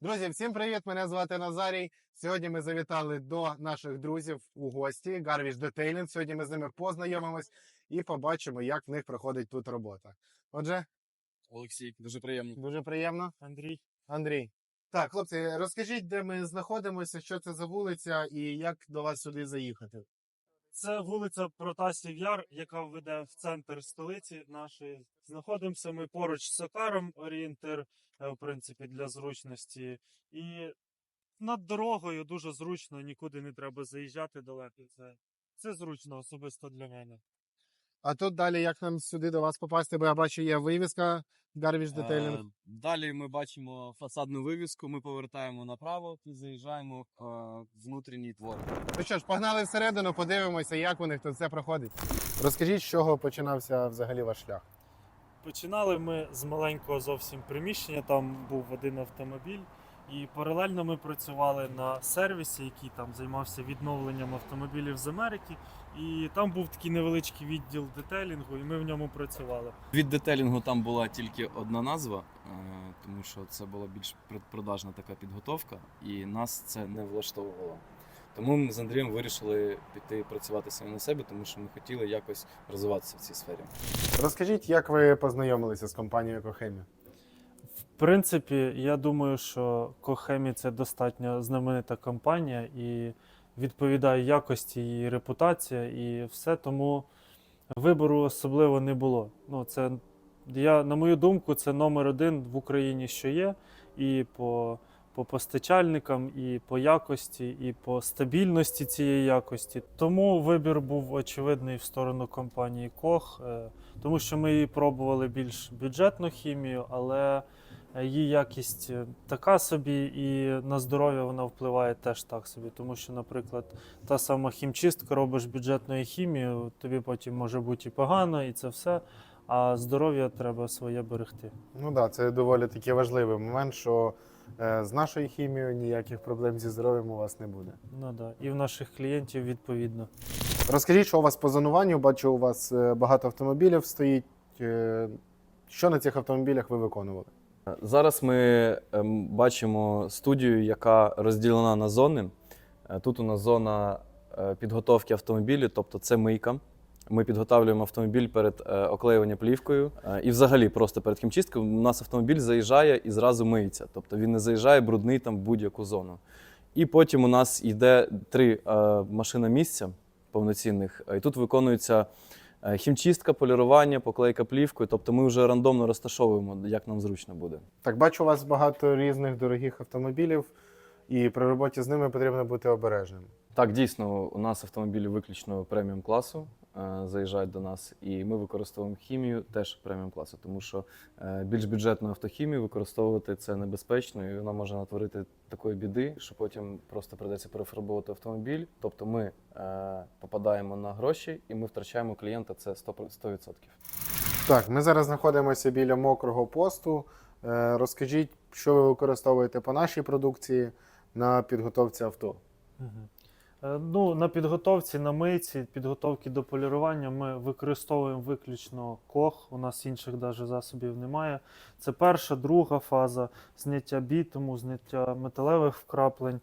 Друзі, всім привіт! Мене звати Назарій. Сьогодні ми завітали до наших друзів у гості Garbage Detailing. Сьогодні ми з ними познайомимось і побачимо, як в них проходить тут робота. Отже, Олексій, дуже приємно. дуже приємно. Андрій. Андрій. Так, хлопці, розкажіть, де ми знаходимося, що це за вулиця і як до вас сюди заїхати. Це вулиця Протасів Яр, яка веде в центр столиці нашої. Знаходимося ми поруч з Сокаром, орієнтир, е, в принципі, для зручності. І над дорогою дуже зручно, нікуди не треба заїжджати далеко. Це, це зручно особисто для мене. А тут далі, як нам сюди до вас попасти, бо я бачу, є вивіска Garbage Detailing. Е, Далі ми бачимо фасадну вивіску, ми повертаємо направо і заїжджаємо е, в внутрішній двор. Ну що ж, погнали всередину, подивимося, як у них тут все проходить. Розкажіть, з чого починався взагалі ваш шлях. Починали ми з маленького зовсім приміщення, там був один автомобіль, і паралельно ми працювали на сервісі, який там займався відновленням автомобілів з Америки. І там був такий невеличкий відділ детейлінгу, і ми в ньому працювали. Від детелінгу там була тільки одна назва, е, тому що це була більш продажна така підготовка, і нас це не влаштовувало. Тому ми з Андрієм вирішили піти працювати самі на себе, тому що ми хотіли якось розвиватися в цій сфері. Розкажіть, як ви познайомилися з компанією Екохемія? В принципі, я думаю, що Кохемі це достатньо знаменита компанія і відповідає якості її репутація і все, тому вибору особливо не було. Ну, це, я, на мою думку, це номер один в Україні, що є, і по, по постачальникам, і по якості, і по стабільності цієї якості. Тому вибір був очевидний в сторону компанії Кох, е, тому що ми її пробували більш бюджетну хімію, але її якість е, така собі, і на здоров'я вона впливає теж так собі. Тому що, наприклад, та сама хімчистка робиш бюджетною хімією, тобі потім може бути і погано, і це все. А здоров'я треба своє берегти. Ну так, да, це доволі такий важливий момент, що е, з нашою хімією ніяких проблем зі здоров'ям у вас не буде. Ну да. І в наших клієнтів відповідно. Розкажіть, що у вас по зонуванню? Бачу, у вас е, багато автомобілів стоїть. Е, Що на цих автомобілях ви виконували? Зараз ми ем, бачимо студію, яка розділена на зони. Е, Тут у нас зона е, підготовки автомобілів, тобто це мийка. Ми підготовлюємо автомобіль перед е, оклеюванням плівкою. І взагалі просто перед хімчисткою у нас автомобіль заїжджає і зразу миється. Тобто він не заїжджає брудний там в будь-яку зону. І потім у нас йде три машина місця повноцінних. І тут виконується хімчистка, полірування, поклейка плівкою. Тобто ми вже рандомно розташовуємо, як нам зручно буде. Так, бачу, у вас багато різних дорогих автомобілів, і при роботі з ними потрібно бути обережним. Так, дійсно, у нас автомобілі виключно преміум класу е, заїжджають до нас, і ми використовуємо хімію теж преміум класу, тому що е, більш бюджетну автохімію використовувати це небезпечно, і вона може натворити такої біди, що потім просто придеться перефарбовувати автомобіль. Тобто ми е, попадаємо на гроші і ми втрачаємо клієнта. Це 100%. 100%. Так, ми зараз знаходимося біля мокрого посту. Е, Розкажіть, що ви використовуєте по нашій продукції на підготовці авто. Мгм. Е, Ну, на підготовці, на мийці, підготовки до полірування ми використовуємо виключно кох. У нас інших даже засобів немає. Це перша, друга фаза зняття бітуму, зняття металевих вкраплень.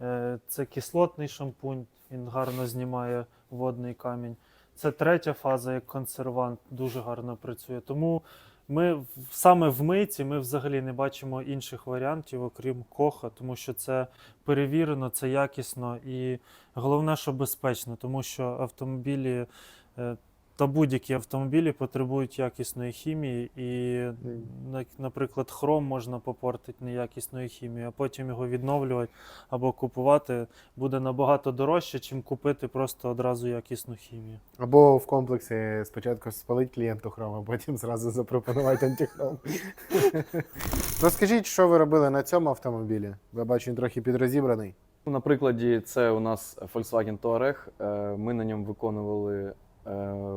Е, Це кислотний шампунь, він гарно знімає водний камінь. Це третя фаза як консервант, дуже гарно працює. Тому ми саме в мийці ми взагалі не бачимо інших варіантів, окрім коха, тому що це перевірено, це якісно і головне, що безпечно, тому що автомобілі е, та будь-які автомобілі потребують якісної хімії, і, наприклад, хром можна попортити неякісною хімією, а потім його відновлювати або купувати буде набагато дорожче, чим купити просто одразу якісну хімію. Або в комплексі спочатку спалить клієнту хром, а потім зразу запропонувати антихром. Розкажіть, що ви робили на цьому автомобілі? Ви бачу, він трохи підрозібраний. На прикладі, це у нас Volkswagen Touareg. Е, Ми на ньому виконували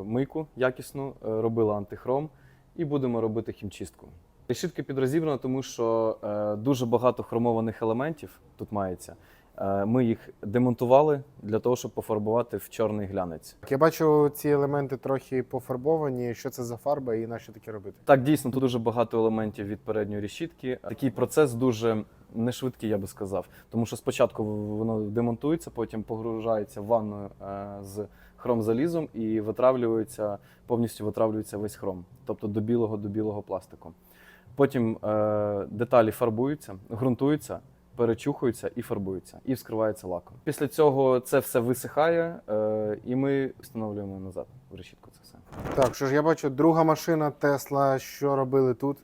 мийку якісну, робила антихром і будемо робити хімчистку. Решітка підрозібрана, тому що е, дуже багато хромованих елементів тут мається. Е, Ми їх демонтували для того, щоб пофарбувати в чорний глянець. Я бачу, ці елементи трохи пофарбовані. Що це за фарба і на що таке робити? Так, дійсно, тут дуже багато елементів від передньої решітки. Такий процес дуже не швидкий, я би сказав. Тому що спочатку воно демонтується, потім погружається в ванну е, з хромзалізом і витравлюється, повністю витравлюється весь хром, тобто до білого до білого пластику. Потім е, деталі фарбуються, ґрунтуються, перечухуються і фарбуються, і вскривається лаком. Після цього це все висихає, е, і ми встановлюємо назад в решітку це все. Так, що ж я бачу, друга машина Тесла. Що робили тут?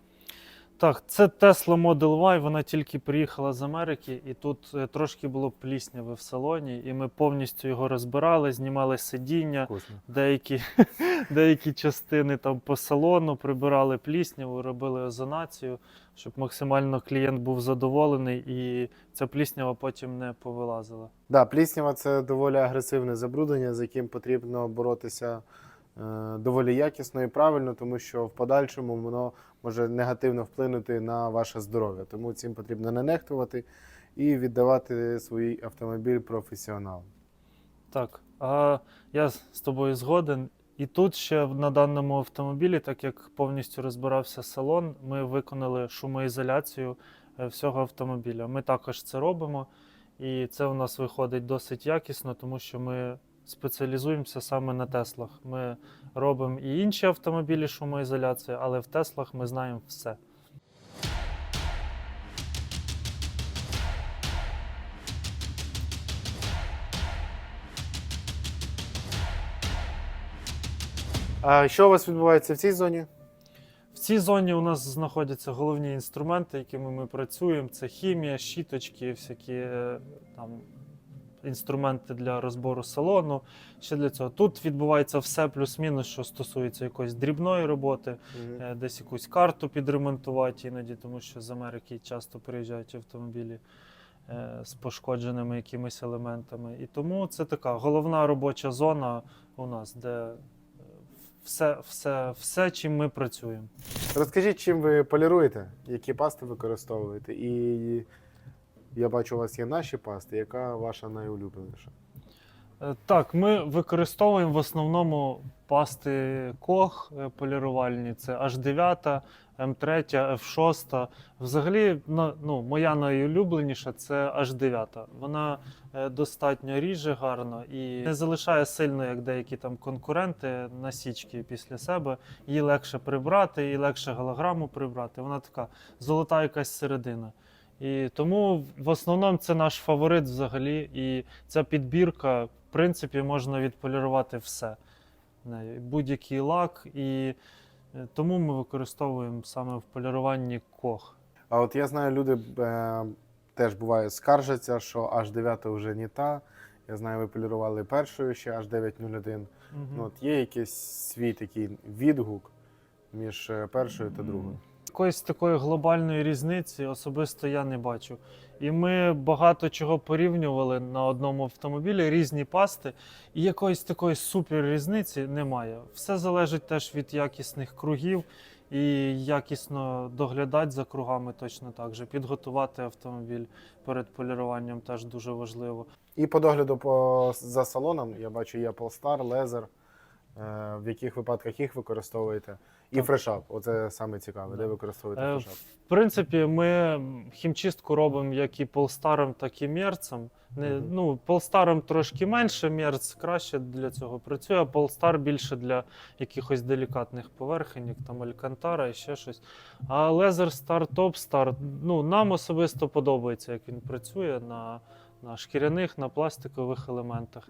Так, це Tesla Model Y, вона тільки приїхала з Америки, і тут е, трошки було плісняви в салоні, і ми повністю його розбирали, знімали сидіння, Вкусно. деякі, деякі частини там по салону, прибирали плісняву, робили озонацію, щоб максимально клієнт був задоволений і ця пліснява потім не повилазила. Да, пліснява це доволі агресивне забруднення, з яким потрібно боротися доволі якісно і правильно, тому що в подальшому воно може негативно вплинути на ваше здоров'я. Тому цим потрібно не нехтувати і віддавати свій автомобіль професіоналам. Так, а я з з тобою згоден. І тут ще на даному автомобілі, так як повністю розбирався салон, ми виконали шумоізоляцію е, всього автомобіля. Ми також це робимо, і це у нас виходить досить якісно, тому що ми спеціалізуємося саме на Теслах. Ми робимо і інші автомобілі шумоізоляції, але в Теслах ми знаємо все. А що у вас відбувається в цій зоні? В цій зоні у нас знаходяться головні інструменти, якими ми працюємо. Це хімія, щіточки, всякі е, там інструменти для розбору салону. Ще для цього. Тут відбувається все плюс-мінус, що стосується якоїсь дрібної роботи, е, десь якусь карту підремонтувати іноді, тому що з Америки часто приїжджають автомобілі е, з пошкодженими якимись елементами. І тому це така головна робоча зона у нас, де е, все, все, все чим ми працюємо. Розкажіть, чим ви поліруєте, які пасти використовуєте? І я бачу, у вас є наші пасти. Яка ваша найулюбленіша? Е, Так, ми використовуємо в основному пасти Кох е, полірувальні. Це H9, М3, F6. Взагалі, ну, моя найулюбленіша це H9. Вона е, достатньо ріже гарно і не залишає сильно, як деякі там конкуренти, насічки після себе. Її легше прибрати, її легше голограму прибрати. Вона така золота якась середина. І тому в основному це наш фаворит взагалі. І ця підбірка, в принципі, можна відполірувати все. Будь-який лак. І е, тому ми використовуємо саме в поліруванні кох. А от я знаю, люди е, теж буває скаржаться, що H9 вже не та. Я знаю, ви полірували першою ще H901. Мгм. Ну, от є якийсь свій такий відгук між е, першою та другою. Якоїсь такої глобальної різниці особисто я не бачу. І ми багато чого порівнювали на одному автомобілі, різні пасти, і якоїсь такої супер різниці немає. Все залежить теж від якісних кругів і якісно доглядати за кругами точно так же. Підготувати автомобіль перед поліруванням теж дуже важливо. І по догляду по, за салоном я бачу є Polestar, Leather. Е, в яких випадках їх використовуєте? І фрешап. Оце саме цікаве, де використовуєте Е, фрешап. В принципі, ми хімчистку робимо як і полстаром, так і мерцем. Не, Мгм. ну, полстаром трошки менше, мерц краще для цього працює, а полстар більше для якихось делікатних поверхень, як там алькантара і ще щось. А Star, Top Star, ну, нам особисто подобається, як він працює на, на шкіряних, на пластикових елементах.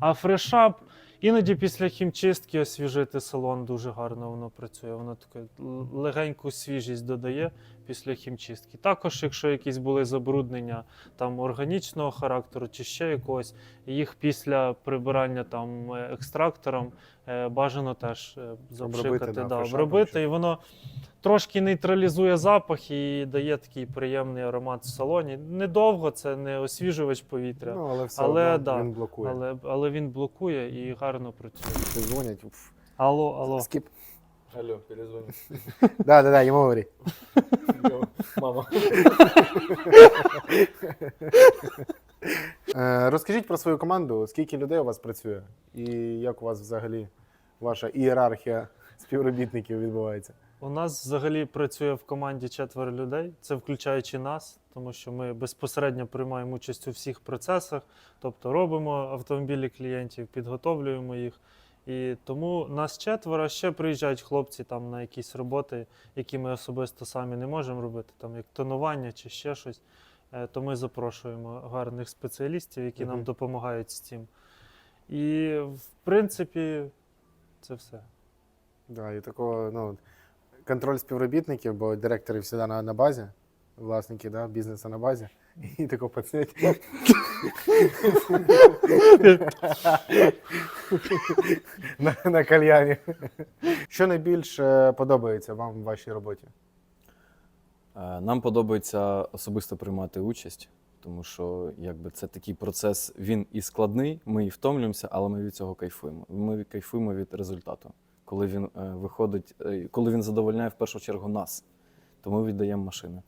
А фрешап іноді після хімчистки освіжити салон дуже гарно воно працює. Воно таке легеньку свіжість додає після хімчистки. Також, якщо якісь були забруднення там органічного характеру чи ще якогось, їх після прибирання там е, екстрактором е, бажано теж е, запшикати, да, да, обробити, і воно трошки нейтралізує запах і дає такий приємний аромат в салоні. Недовго це не освіжувач повітря. Ну, але все але, одно да, він блокує. Але, але він блокує і гарно працює. Дзвонять. Алло, алло. Скіп. Алло, перезвоню. Да, да, да, йому говори. Мама. Е, Розкажіть про свою команду, скільки людей у вас працює, і як у вас взагалі ваша ієрархія співробітників відбувається? У нас взагалі працює в команді четверо людей, це включаючи нас, тому що ми безпосередньо приймаємо участь у всіх процесах, тобто робимо автомобілі клієнтів, підготовлюємо їх. І тому нас четверо ще приїжджають хлопці там на якісь роботи, які ми особисто самі не можемо робити, там як тонування чи ще щось. Е, То ми запрошуємо гарних спеціалістів, які нам допомагають з цим. І в принципі, це все. Да, і такого, ну, контроль співробітників, бо директори всегда на, на базі, власники да, бізнесу на базі. І тако пацанять. на, на кальяні. Що найбільше подобається вам в вашій роботі? Е, Нам подобається особисто приймати участь, тому що якби це такий процес, він і складний, ми і втомлюємося, але ми від цього кайфуємо. Ми кайфуємо від результату, коли він е, виходить, е, коли він задовольняє в першу чергу нас, то ми віддаємо машини.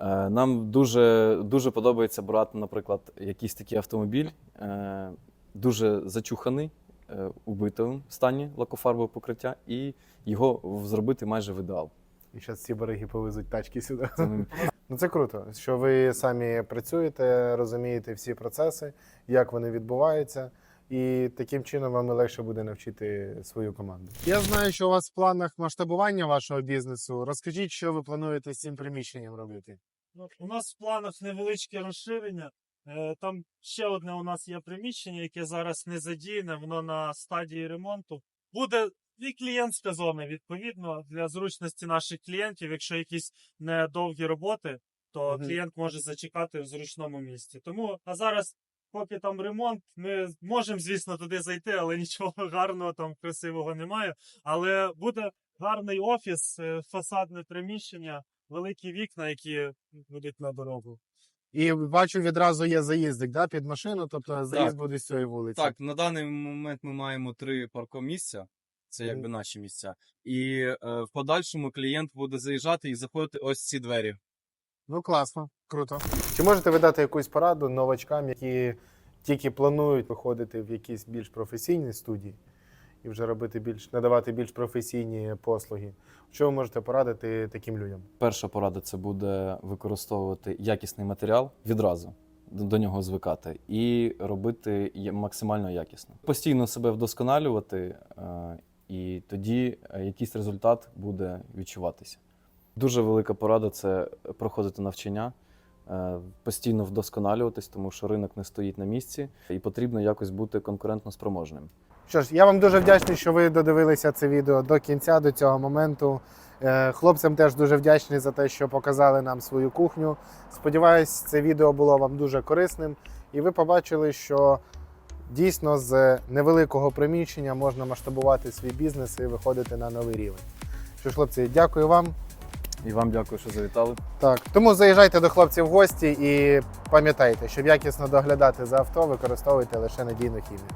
Е, Нам дуже, дуже подобається брати, наприклад, якийсь такий автомобіль, е, дуже зачуханий, е, у битовому стані лакофарбове покриття, і його зробити майже в ідеал. І зараз ці бариги повезуть тачки сюди. Це ми Ну це круто, що ви самі працюєте, розумієте всі процеси, як вони відбуваються, і таким чином вам легше буде навчити свою команду. Я знаю, що у вас в планах масштабування вашого бізнесу. Розкажіть, що ви плануєте з цим приміщенням робити? Ну, у нас в планах невеличке розширення. Е, Там ще одне у нас є приміщення, яке зараз не задіяне, воно на стадії ремонту. Буде і клієнтська зона, відповідно, для зручності наших клієнтів. Якщо якісь недовгі роботи, то Мгм. клієнт може зачекати в зручному місці. Тому а зараз, поки там ремонт, ми можемо, звісно, туди зайти, але нічого гарного там красивого немає. Але буде гарний офіс, е, фасадне приміщення, великі вікна, які будуть на дорогу. І бачу, відразу є заїздик да, під машину, тобто заїзд буде з цієї вулиці. Так, на даний момент ми маємо три паркомісця. Це якби наші місця. І е, в подальшому клієнт буде заїжджати і заходити ось ці двері. Ну класно, круто. Чи можете ви дати якусь пораду новачкам, які тільки планують виходити в якісь більш професійні студії і вже робити більш надавати більш професійні послуги? Що ви можете порадити таким людям? Перша порада це буде використовувати якісний матеріал відразу до нього звикати і робити максимально якісно. Постійно себе вдосконалювати, е, і тоді е, якийсь результат буде відчуватися. Дуже велика порада це проходити навчання, е, постійно вдосконалюватись, тому що ринок не стоїть на місці, і потрібно якось бути конкурентно спроможним. Що ж, я вам дуже вдячний, що ви додивилися це відео до кінця, до цього моменту. Е, Хлопцям теж дуже вдячний за те, що показали нам свою кухню. Сподіваюсь, це відео було вам дуже корисним, і ви побачили, що дійсно з невеликого приміщення можна масштабувати свій бізнес і виходити на новий рівень. Що ж, хлопці, дякую вам. І вам дякую, що завітали. Так, тому заїжджайте до хлопців в гості і пам'ятайте, щоб якісно доглядати за авто, використовуйте лише надійну хімію.